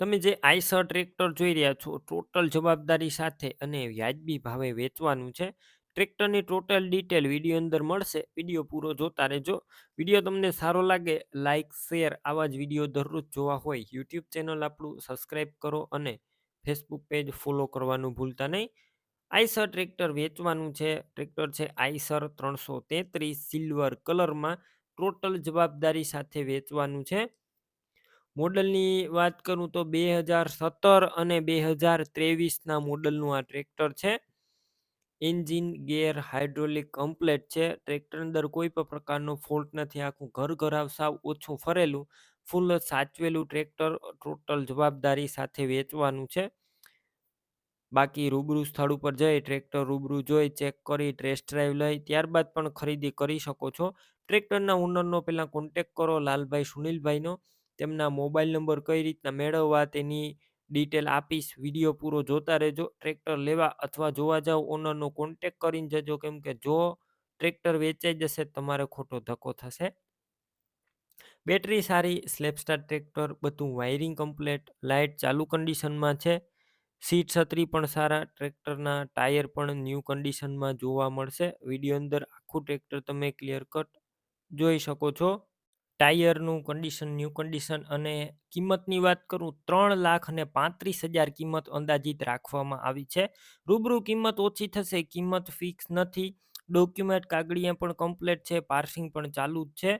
તમે જે Eicher tractor જોઈ રહ્યા છો, ટોટલ જવાબદારી સાથે અને વ્યાજબી ભાવે વેચવાનું છે, ટ્રેક્ટરની ટોટલ ડિટેલ વીડિયો અંદર મળશે. વીડિયો પૂરો જોતા રહેજો. વીડિયો તમને સારો લાગે લાઇક શેર આવા જ વીડિયો દરરોજ જોવા હોય, યુટ્યુબ ચેનલ આપણું સબસ્ક્રાઈબ કરો અને ફેસબુક પેજ ફોલો કરવાનું ભૂલતા નહીં. આઈસર ટ્રેક્ટર વેચવાનું છે, ટ્રેક્ટર છે આઈસર ત્રણસો તેત્રીસ, સિલ્વર કલરમાં ટોટલ જવાબદારી સાથે વેચવાનું છે. મોડલની વાત કરું તો બે હજાર સત્તર અને બે હજાર ત્રેવીસના મોડલનું આ ટ્રેક્ટર છે. એન્જિન ગેર હાઇડ્રોલિક કમ્પ્લેટ છે. ટ્રેક્ટર અંદર કોઈ પણ પ્રકારનો ફોલ્ટ નથી. આખું ઘર ઘરાવ સાવ ઓછું ફરેલું, ફૂલ સાચવેલું ટ્રેક્ટર, ટોટલ જવાબદારી સાથે વેચવાનું છે. બાકી રૂબરૂ સ્થળ ઉપર જઈ ટ્રેક્ટર રૂબરૂ જોઈ, ચેક કરી, ટેસ્ટ ડ્રાઈવ લઈ, ત્યારબાદ પણ ખરીદી કરી શકો છો. ટ્રેક્ટરના ઓનરનો પહેલાં કોન્ટેક કરો, લાલભાઈ, સુનિલભાઈનો. તેમના મોબાઈલ નંબર કઈ રીતના મેળવવા તેની ડિટેલ આપીશ, વીડિયો પૂરો જોતા રહેજો, ટ્રેક્ટર લેવા અથવા જોવા જાવ ઓનરનો કોન્ટેક કરીને જજો, કેમ કે જો ટ્રેક્ટર વેચાઈ જશે તમારે ખોટો ધક્કો થશે. બેટરી સારી સ્લેપસ્ટાર ટ્રેક્ટર, બધું વાયરિંગ કમ્પ્લેટ લાઇટ ચાલુ કન્ડિશનમાં છે. સીટ છત્રી પણ સારા, ટ્રેક્ટરના ટાયર પણ ન્યૂ કન્ડિશનમાં જોવા મળશે. વીડિયો અંદર આખું ટ્રેક્ટર તમે ક્લિયર કટ જોઈ શકો છો. ટાયરનું કન્ડિશન, ન્યૂ કન્ડિશન અને કિંમતની વાત કરું, ત્રણ લાખ અને પાંત્રીસ હજાર કિંમત અંદાજિત રાખવામાં આવી છે. રૂબરૂ કિંમત ઓછી થશે, કિંમત ફિક્સ નથી, ડોક્યુમેન્ટ કાગળિયા પણ કમ્પ્લેટ છે, પાર્સિંગ પણ ચાલુ જ છે,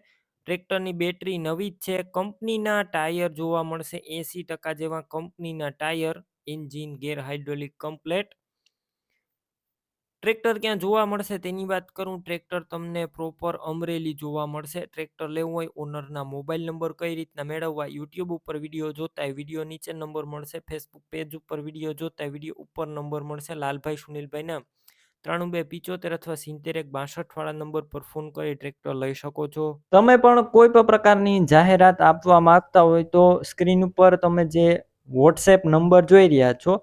ટ્રેક્ટરની બેટરી નવી જ છે, કંપનીના ટાયર જોવા મળશે, એંસી ટકા જેવા કંપનીના tyre, engine gear hydraulic complete tractor ક્યાં જોવા મળશે તેની વાત કરું, ટ્રેક્ટર તમને પ્રોપર અમરેલી જોવા મળશે. ટ્રેક્ટર લેવું હોય ઓનરના મોબાઈલ નંબર કઈ રીતના મેળવવા યુટ્યુબ ઉપર વીડિયો જોતા વીડિયો નીચે નંબર મળશે ફેસબુક પેજ ઉપર વીડિયો જોતા વીડિયો ઉપર નંબર મળશે. લાલભાઈ સુનિલભાઈના ત્રાણું બે પિચોતેર અથવા સિત્તેર એક બાસઠ વાળા નંબર પર ફોન કરી ટ્રેક્ટર લઈ શકો છો. તમે પણ કોઈ પણ પ્રકારની જાહેરાત આપવા માંગતા હોય તો સ્ક્રીન ઉપર તમે જે વોટ્સએપ નંબર જોઈ રહ્યા છો